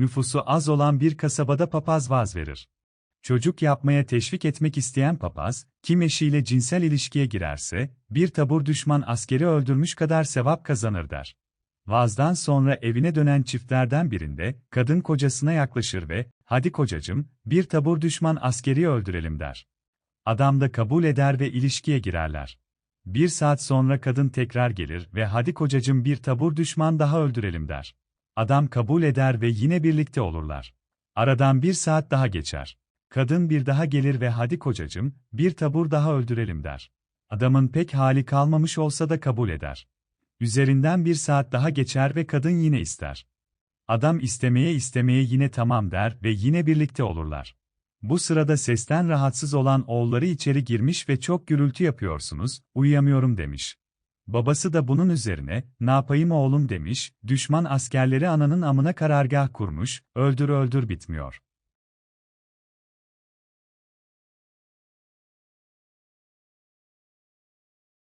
nüfusu az olan bir kasabada papaz vaaz verir. Çocuk yapmaya teşvik etmek isteyen papaz, kim eşiyle cinsel ilişkiye girerse, bir tabur düşman askeri öldürmüş kadar sevap kazanır der. Vaazdan sonra evine dönen çiftlerden birinde, kadın kocasına yaklaşır ve, hadi kocacım, bir tabur düşman askeri öldürelim der. Adam da kabul eder ve ilişkiye girerler. Bir saat sonra kadın tekrar gelir ve hadi kocacım bir tabur düşman daha öldürelim der. Adam kabul eder ve yine birlikte olurlar. Aradan bir saat daha geçer. Kadın bir daha gelir ve hadi kocacım, bir tabur daha öldürelim der. Adamın pek hali kalmamış olsa da kabul eder. Üzerinden bir saat daha geçer ve kadın yine ister. Adam istemeye istemeye yine tamam der ve yine birlikte olurlar. Bu sırada sesten rahatsız olan oğulları içeri girmiş ve çok gürültü yapıyorsunuz, uyuyamıyorum demiş. Babası da bunun üzerine, ne yapayım oğlum demiş, düşman askerleri ananın amına karargah kurmuş, öldür öldür bitmiyor.